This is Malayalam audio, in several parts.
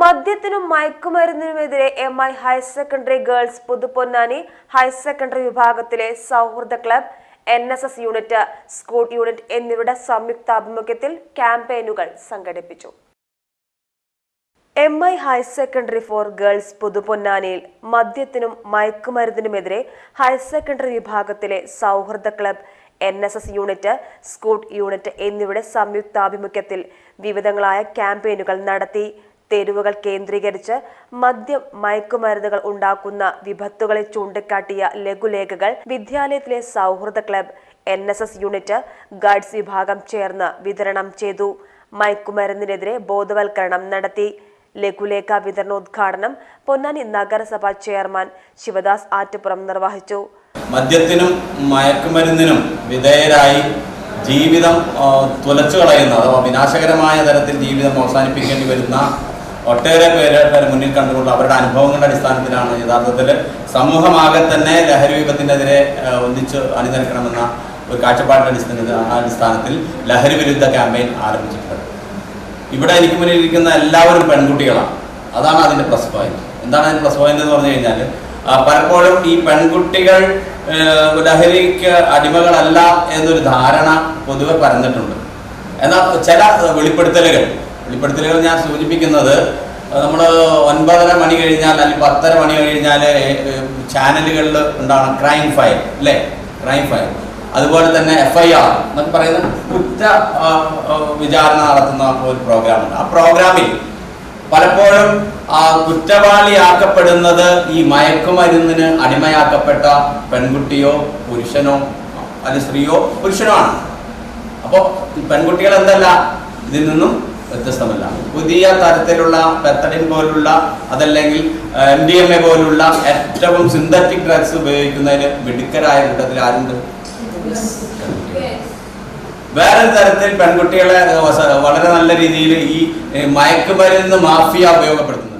മദ്യത്തിനും മയക്കുമരുന്നിനുമെതിരെ M I higher secondary girls Puthuponnani higher secondary വിഭാഗത്തിലെ സൗഹൃദ club N S S unit school unit എന്നിവരുടെ സംയുക്താഭിമുഖ്യത്തിൽ ക്യാമ്പയിനുകൾ സംഘടിപ്പിച്ചു. M I higher secondary for girls പുതുപൊന്നാനിയിൽ മദ്യത്തിനും മയക്കുമരുന്നിനുമെതിരെ ഹയർ സെക്കൻഡറി വിഭാഗത്തിലെ സൗഹൃദ club N S S unit scout unit എന്നിവയുടെ സംയുക്താഭിമുഖ്യത്തിൽ വിവിധങ്ങളായ ക്യാമ്പയിനുകൾ നടത്തി. തെരുവുകൾ കേന്ദ്രീകരിച്ച് മദ്യം മയക്കുമരുന്നുകൾ ഉണ്ടാക്കുന്ന വിപത്തുകളെ ചൂണ്ടിക്കാട്ടിയ ലഘുലേഖകൾ വിദ്യാലയത്തിലെ സൗഹൃദ club N S S unit guards വിഭാഗം ചേർന്ന് വിതരണം ചെയ്തു. മയക്കുമരുന്നിനെതിരെ ബോധവൽക്കരണം നടത്തി. ലഘുലേഖ വിതരണോദ്ഘാടനം പൊന്നാനി നഗരസഭ ചെയർമാൻ ശിവദാസ് ആറ്റുപുറം നിർവഹിച്ചു. മദ്യത്തിനും മയക്കുമരുന്നിനും വിധേയരായി ജീവിതം തുലച്ചു കളയുന്ന അഥവാ വിനാശകരമായ തരത്തിൽ ജീവിതം അവസാനിപ്പിക്കേണ്ടി വരുന്ന ഒട്ടേറെ പേര് മുന്നിൽ കണ്ടുകൊണ്ട് അവരുടെ അനുഭവങ്ങളുടെ അടിസ്ഥാനത്തിലാണ് യഥാർത്ഥത്തിൽ സമൂഹമാകെ തന്നെ ലഹരി വിപത്തിനെതിരെ ഒന്നിച്ച് അണിനിരക്കണമെന്ന ഒരു കാഴ്ചപ്പാടിന്റെ അടിസ്ഥാന അടിസ്ഥാനത്തിൽ ലഹരി വിരുദ്ധ ക്യാമ്പയിൻ ആരംഭിച്ചിട്ടുണ്ട് ഇവിടെ എനിക്ക് മുന്നിൽ ഇരിക്കുന്ന എല്ലാവരും പെൺകുട്ടികളാണ്. അതാണ് അതിന്റെ പ്ലസ് പോയിന്റ് എന്താണ് അതിന്റെ പ്ലസ് പോയിന്റ് എന്ന് പറഞ്ഞു കഴിഞ്ഞാൽ പലപ്പോഴും ഈ പെൺകുട്ടികൾ ലഹരിക്ക് അടിമകളല്ല എന്നൊരു ധാരണ പൊതുവെ പരന്നിട്ടുണ്ട്. എന്നാൽ ചില വെളിപ്പെടുത്തലുകൾ വെളിപ്പെടുത്തലുകൾ ഞാൻ സൂചിപ്പിക്കുന്നത് നമ്മൾ ഒൻപതര മണി കഴിഞ്ഞാൽ അല്ലെങ്കിൽ പത്തര മണി കഴിഞ്ഞാൽ ചാനലുകളിൽ ഉണ്ടാകണം ക്രൈം ഫയൽ അല്ലേ? ക്രൈം ഫയൽ അതുപോലെ തന്നെ എഫ് ഐ ആർ എന്നൊക്കെ പറയുന്ന കുറ്റ വിചാരണ നടത്തുന്ന ഒരു പ്രോഗ്രാമുണ്ട് ആ പ്രോഗ്രാമിൽ പലപ്പോഴും ആ കുറ്റവാളിയാക്കപ്പെടുന്നത് ഈ മയക്കുമരുന്നിന് അടിമയാക്കപ്പെട്ട പെൺകുട്ടിയോ പുരുഷനോ അല്ലെങ്കിൽ സ്ത്രീയോ പുരുഷനോ ആണ്. അപ്പോൾ പെൺകുട്ടികൾ എന്തല്ല? ഇതിൽ നിന്നും വ്യത്യസ്തമല്ല. പുതിയ തരത്തിലുള്ള പെത്തഡിൻ പോലുള്ള അതല്ലെങ്കിൽ എം ഡി എം എ പോലുള്ള ഏറ്റവും സിന്തറ്റിക് ഡ്രഗ്സ് ഉപയോഗിക്കുന്നതിന് മിടുക്കരായ കൂട്ടത്തിൽ ആരുണ്ട്? വേറൊരു തരത്തിൽ പെൺകുട്ടികളെ വളരെ നല്ല രീതിയിൽ ഈ മയക്കുമരുന്ന് മാഫിയ ഉപയോഗപ്പെടുത്തുന്നു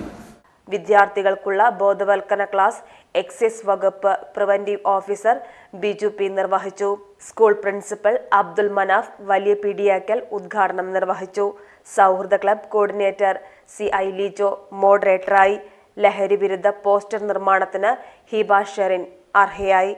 വിദ്യാർത്ഥികൾക്കുള്ള ബോധവൽക്കരണ ക്ലാസ് എക്സൈസ് വകുപ്പ് പ്രിവന്റീവ് ഓഫീസർ ബിജു പി നിർവഹിച്ചു. സ്കൂൾ പ്രിൻസിപ്പൽ അബ്ദുൽ മനാഫ് വലിയ പീഡിയാക്കൽ ഉദ്ഘാടനം നിർവഹിച്ചു. സൗഹൃദ club coordinator C I Lijo മോഡറേറ്ററായി ലഹരി വിരുദ്ധ പോസ്റ്റർ നിർമ്മാണത്തിന് ഹിബ ഷെറിൻ അർഹയായി.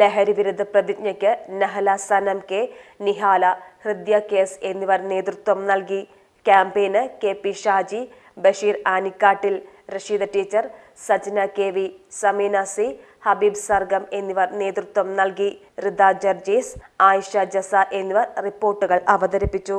ലഹരി വിരുദ്ധ പ്രതിജ്ഞയ്ക്ക് നഹല സനം കെ നിഹാല ഹൃദ്യ കേസ് എന്നിവർ നേതൃത്വം നൽകി. ക്യാമ്പയിന് K P Shaji Basheer Anikkattil Rasheeda teacher Sajna K V Sameena C Habeeb Sargam എന്നിവർ നേതൃത്വം നൽകി. റിദ ജർജീസ് ആയിഷ ജസ എന്നിവർ റിപ്പോർട്ടുകൾ അവതരിപ്പിച്ചു.